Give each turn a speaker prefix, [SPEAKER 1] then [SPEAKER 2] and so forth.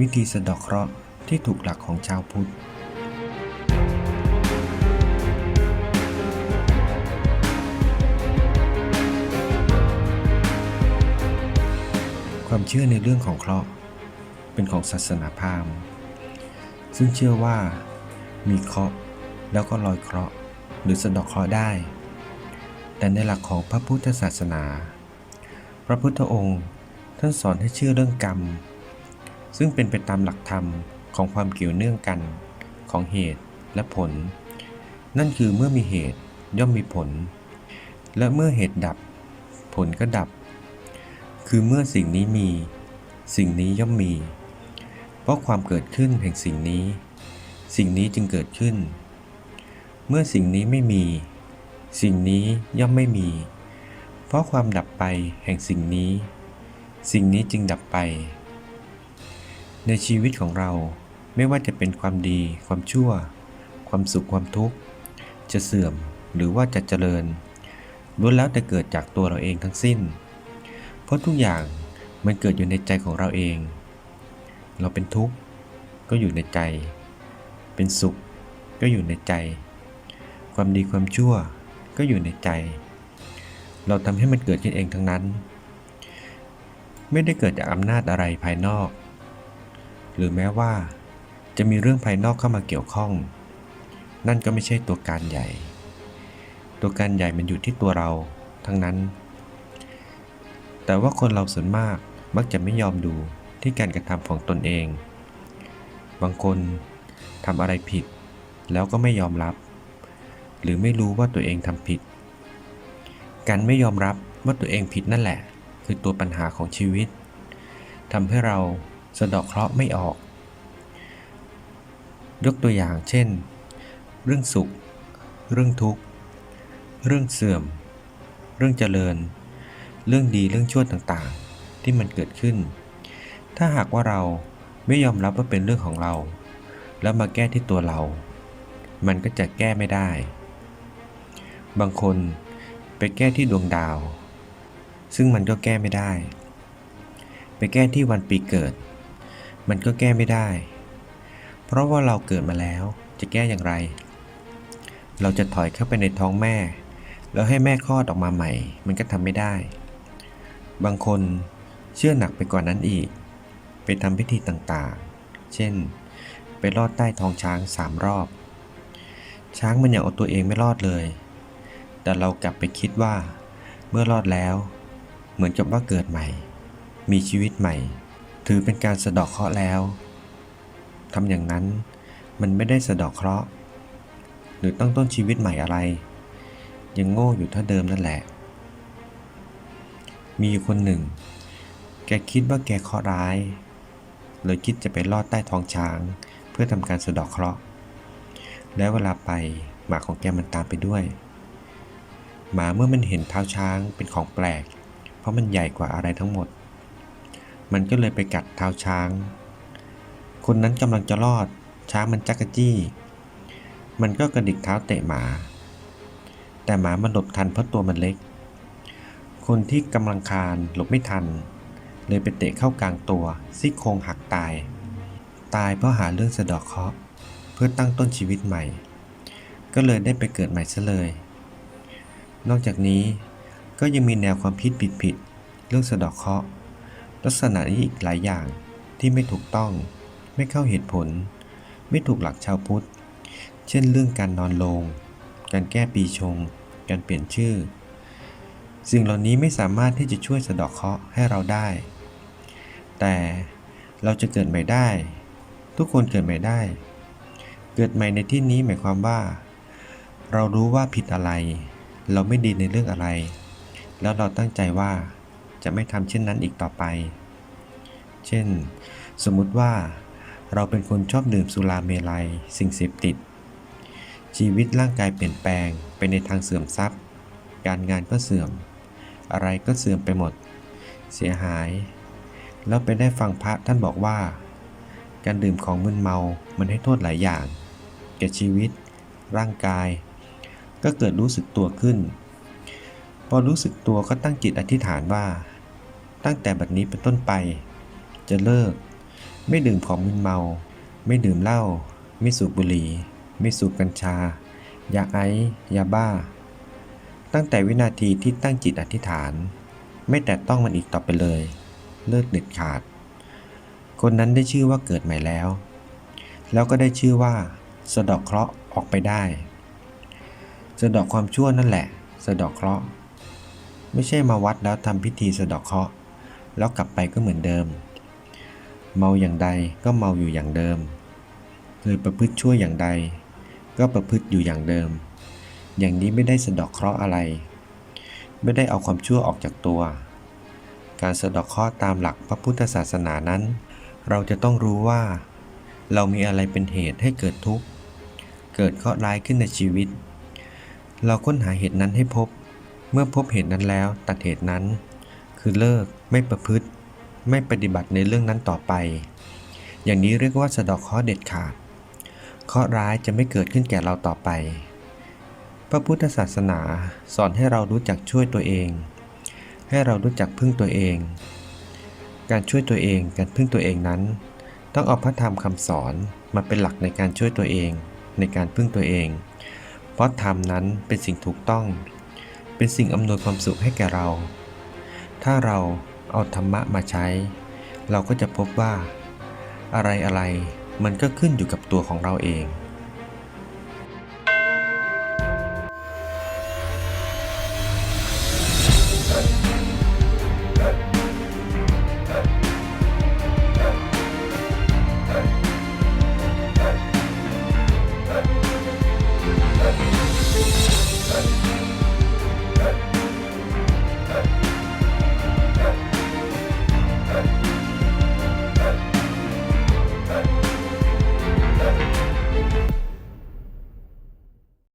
[SPEAKER 1] วิธีสะดอกเคราะห์ที่ถูกหลักของชาวพุทธ ความเชื่อในเรื่องของเคราะห์เป็นของศาสนาพราหมณ์ซึ่งเชื่อว่ามีเคราะห์แล้วก็ลอยเคราะห์หรือสะดอกเคราะห์ได้ แต่ในหลักของพระพุทธศาสนา พระพุทธองค์ท่านสอนให้เชื่อเรื่องกรรม ซึ่งเป็นไปตามหลักธรรมของความเกี่ยวเนื่องกันของเหตุและผล นั่นคือเมื่อมีเหตุย่อมมีผล และเมื่อเหตุดับ ผลก็ดับ คือเมื่อสิ่งนี้มี สิ่งนี้ย่อมมี เพราะความเกิดขึ้นแห่งสิ่งนี้ สิ่งนี้จึงเกิดขึ้น เมื่อสิ่งนี้ไม่มี สิ่งนี้ย่อมไม่มี เพราะความดับไปแห่งสิ่งนี้ สิ่งนี้จึงดับไป ในชีวิตของเราไม่ว่าจะเป็นความดี ความชั่ว ความสุขความทุกข์ จะเสื่อมหรือว่าจะเจริญล้วนแล้วแต่เกิดจากตัวเราเองทั้งสิ้น เพราะทุกอย่างมันเกิดอยู่ในใจของเราเอง เราเป็นทุกข์ก็อยู่ในใจ เป็นสุขก็อยู่ในใจ ความดีความชั่ว ก็อยู่ในใจ เราทำให้มันเกิดขึ้นเองทั้งนั้น ไม่ได้เกิดจากอำนาจอะไรภายนอก หรือแม้ว่า จะมีเรื่องภายนอกเข้ามาเกี่ยวข้อง นั่นก็ไม่ใช่ตัวการใหญ่ ตัวการใหญ่มันอยู่ที่ตัวเราทั้งนั้น แต่ว่าคนเราส่วนมากมักจะไม่ยอมดูที่การกระทำของตนเอง บางคนทำอะไรผิดแล้วก็ไม่ยอมรับ หรือไม่รู้ว่าตัวเองทำผิด การไม่ยอมรับว่าตัวเองผิดนั่นแหละ คือตัวปัญหาของชีวิตทำให้เราสะดอกเคราะห์ไม่ออก ยกตัวอย่างเช่น เรื่องสุข เรื่องทุกข์ เรื่องเสื่อม เรื่องเจริญ เรื่องดีเรื่องชั่วต่างๆ ที่มันเกิดขึ้น ถ้าหากว่าเราไม่ยอมรับว่าเป็นเรื่องของเรา แล้วมาแก้ที่ตัวเรา มันก็จะแก้ไม่ได้ บางคนไปแก้ที่ดวงดาว ซึ่งมันก็แก้ไม่ได้ ไปแก้ที่วันปีเกิด มันก็แก้ไม่ได้ เพราะว่าเราเกิดมาแล้วจะแก้อย่างไร เราจะถอยเข้าไปในท้องแม่ แล้วให้แม่คลอดออกมาใหม่ มันก็ทำไม่ได้ บางคนเชื่อหนักไปกว่านั้นอีก ไปทำพิธีต่างๆ เช่น ไปลอดใต้ท้องช้างสามรอบ ช้างมันยังเอาตัวเองไม่รอดเลย แต่เรากลับไปคิดว่า เมื่อรอดแล้ว เหมือนกับว่าเกิดใหม่ มีชีวิตใหม่ ถือเป็นการสะดอกเคราะห์แล้วทำอย่างนั้นมันไม่ได้สะดอกเคราะห์ หรือตั้งต้นชีวิตใหม่อะไร ยังโง่อยู่เท่าเดิมนั่นแหละ มีคนหนึ่ง แกคิดว่าแกเคราะห์ร้ายเลยคิดจะไปลอดใต้ท้องช้าง เพื่อทำการสะดอกเคราะห์ แล้วเวลาไปหมาของแกมันตามไปด้วย หมาเมื่อมันเห็นเท้าช้างเป็นของแปลก เพราะมันใหญ่กว่าอะไรทั้งหมด มันก็เลยไปกัดเท้าช้าง คนนั้นกำลังจะรอด ช้างมันจักกะจี้ มันก็กระดิกเท้าเตะหมา แต่หมามันหลบทันเพราะตัวมันเล็ก คนที่กำลังคานหลบไม่ทัน เลยไปเตะเข้ากลางตัวซี่โครงหักตาย ตายเพราะหาเรื่องสะดอกเคราะห์เพื่อตั้งต้นชีวิตใหม่ ก็เลยได้ไปเกิดใหม่ซะเลย นอกจากนี้ก็ยังมีแนวความคิดผิดๆเรื่องสะเดอกเคราะห์ลักษณะนี้อีกหลายอย่างที่ไม่ถูกต้อง ไม่เข้าเหตุผล ไม่ถูกหลักชาวพุทธ เช่นเรื่องการนอนลง การแก้ปีชง การเปลี่ยนชื่อ สิ่งเหล่านี้ไม่สามารถที่จะช่วยสะดอกเคราะห์ให้เราได้ แต่เราจะเกิดใหม่ได้ ทุกคนเกิดใหม่ได้ เกิดใหม่ในที่นี้หมายความว่า เรารู้ว่าผิดอะไร เราไม่ดีในเรื่องอะไร แล้วเราตั้งใจว่าจะไม่ทำเช่นนั้นอีกต่อไป เช่น สมมุติว่าเราเป็นคนชอบดื่มสุราเมลัย สิ่งเสพติด ชีวิตร่างกายเปลี่ยนแปลงไปในทางเสื่อมทรัพย์ การงานก็เสื่อม อะไรก็เสื่อมไปหมด เสียหาย แล้วไปได้ฟังพระท่านบอกว่า การดื่มของมึนเมา มันให้โทษหลายอย่าง แก่ชีวิต ร่างกาย ก็เกิดรู้สึกตัวขึ้น พอรู้สึกตัวก็ตั้งจิตอธิษฐานว่า ตั้งแต่บัดนี้เป็นต้นไป จะเลิก ไม่ดื่มของมึนเมา ไม่ดื่มเหล้าไม่สูบบุหรี่ ไม่สูบกัญชา ยาไอซ์ยาบ้า ตั้งแต่วินาทีที่ตั้งจิตอธิษฐาน ไม่แตะต้องมันอีกต่อไปเลย เลิกเด็ดขาด คนนั้นได้ชื่อว่าเกิดใหม่แล้ว แล้วก็ได้ชื่อว่าสะดอกเคราะห์ออกไปได้ สะดอกความชั่วนั่นแหละ สะดอกเคราะห์ ไม่ใช่มาวัดแล้วทำพิธีสะดอกเคราะห์ แล้วกลับไปก็เหมือนเดิม เมาอย่างใดก็เมาอยู่อย่างเดิม เคยประพฤติชั่วอย่างใด ก็ประพฤติอยู่อย่างเดิม อย่างนี้ไม่ได้สะดอกเคราะห์อะไร ไม่ได้เอาความชั่วออกจากตัว การสะดอกเคราะห์ตามหลักพระพุทธศาสนานั้น เราจะต้องรู้ว่า เรามีอะไรเป็นเหตุให้เกิดทุกข์ เกิดเคราะห์ร้ายขึ้นในชีวิต เราค้นหาเหตุนั้นให้พบ เมื่อพบเหตุนั้นแล้วตัดเหตุนั้น คือเลิกไม่ประพฤติ ไม่ปฏิบัติในเรื่องนั้นต่อไป อย่างนี้เรียกว่าสะดอกเคราะห์เด็ดขาดเคราะห์ร้ายจะไม่เกิดขึ้นแก่เราต่อไป พระพุทธศาสนาสอนให้เรารู้จักช่วยตัวเอง ให้เรารู้จักพึ่งตัวเอง การช่วยตัวเองการพึ่งตัวเองนั้น ต้องเอาพระธรรมคำสอนมาเป็นหลักในการช่วยตัวเอง ในการพึ่งตัวเอง เพราะธรรมนั้นเป็นสิ่งถูกต้อง เป็นสิ่งอำนวยความสุขให้แก่เรา ถ้าเราเอาธรรมะมาใช้ เราก็จะพบว่า อะไรอะไรๆมันก็ขึ้นอยู่กับตัวของเราเอง